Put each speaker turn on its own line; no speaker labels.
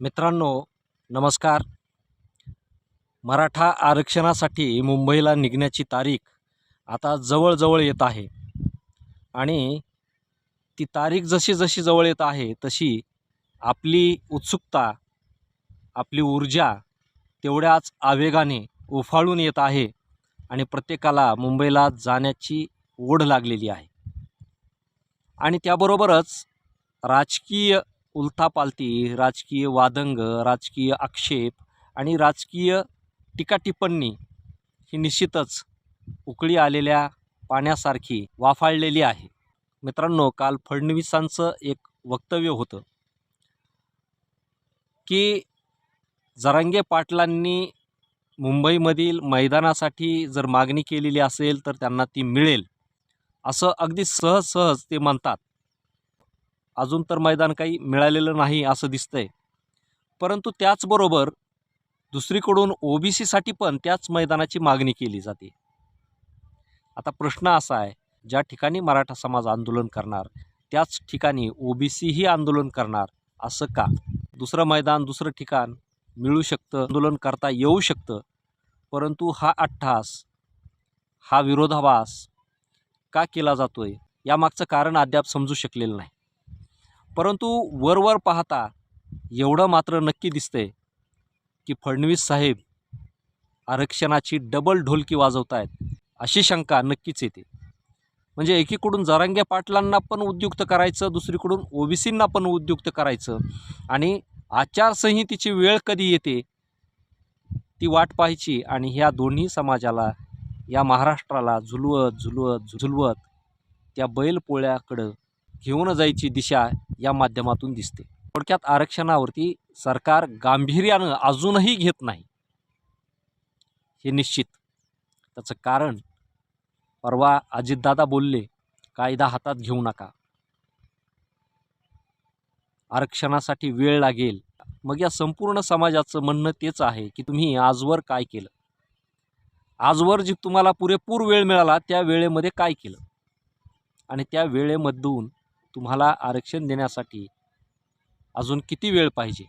मित्रांनो नमस्कार. मराठा आरक्षणासाठी मुंबईला निघण्याची तारीख आता जवळजवळ येत आहे. आणि ती तारीख जशी जशी जवळ येत आहे तशी आपली उत्सुकता आपली ऊर्जा तेवढ्याच आवेगाने उफाळून येत आहे आणि प्रत्येकाला मुंबईला जाण्याची ओढ लागलेली आहे. आणि त्याबरोबरच राजकीय उलथापालथी राजकीय वादंग राजकीय आक्षेप आणि राजकीय टीकाटिप्पणी ही निश्चितच उकळी आलेल्या पाण्यासारखी वाफाळलेली आहे. मित्रांनो काल फडणवीसांचं एक वक्तव्य होतं की जरांगे पाटलांनी मुंबईमधील मैदानासाठी जर मागणी केलेली असेल तर त्यांना ती मिळेल असं अगदी सहज सहज ते म्हणतात. अजून तर मैदान काही मिळालेलं नाही असं दिसतंय. परंतु त्याचबरोबर दुसरीकडून ओ बी सीसाठी पण त्याच मैदानाची मागणी केली जाते. आता प्रश्न असा आहे ज्या ठिकाणी मराठा समाज आंदोलन करणार त्याच ठिकाणी ओ बी सीही आंदोलन करणार असं का? दुसरं मैदान दुसरं ठिकाण मिळू शकतं आंदोलन करता येऊ शकतं परंतु हा अट्टहास हा विरोधाभास का केला जातोय? यामागचं कारण अद्याप समजू शकलेलं नाही. परंतु वरवर पाहता एवढं मात्र नक्की दिसतंय की फडणवीस साहेब आरक्षणाची डबल ढोलकी वाजवत आहेत अशी शंका नक्कीच येते. म्हणजे एकीकडून जरांगे पाटलांना पण उद्युक्त करायचं दुसरीकडून ओबीसींना पण उद्युक्त करायचं आणि आचारसंहितेची वेळ कधी येते ती वाट पाहायची आणि ह्या दोन्ही समाजाला या महाराष्ट्राला झुलवत झुलवत झुलवत त्या बैलपोळ्याकडं घेऊन जायची दिशा या माध्यमातून दिसते. थोडक्यात आरक्षणावरती सरकार गांभीर्यानं अजूनही घेत नाही. हे निश्चित. त्याचं कारण परवा अजितदादा बोलले कायदा हातात घेऊ नका. आरक्षणासाठी वेळ लागेल. मग या संपूर्ण समाजाचं म्हणणं तेच आहे की तुम्ही आजवर काय केलं? आजवर जी तुम्हाला पुरेपूर वेळ मिळाला त्या वेळेमध्ये काय केलं? आणि त्या वेळेमधून तुम्हाला आरक्षण देण्यासाठी अजून किती वेळ पाहिजे?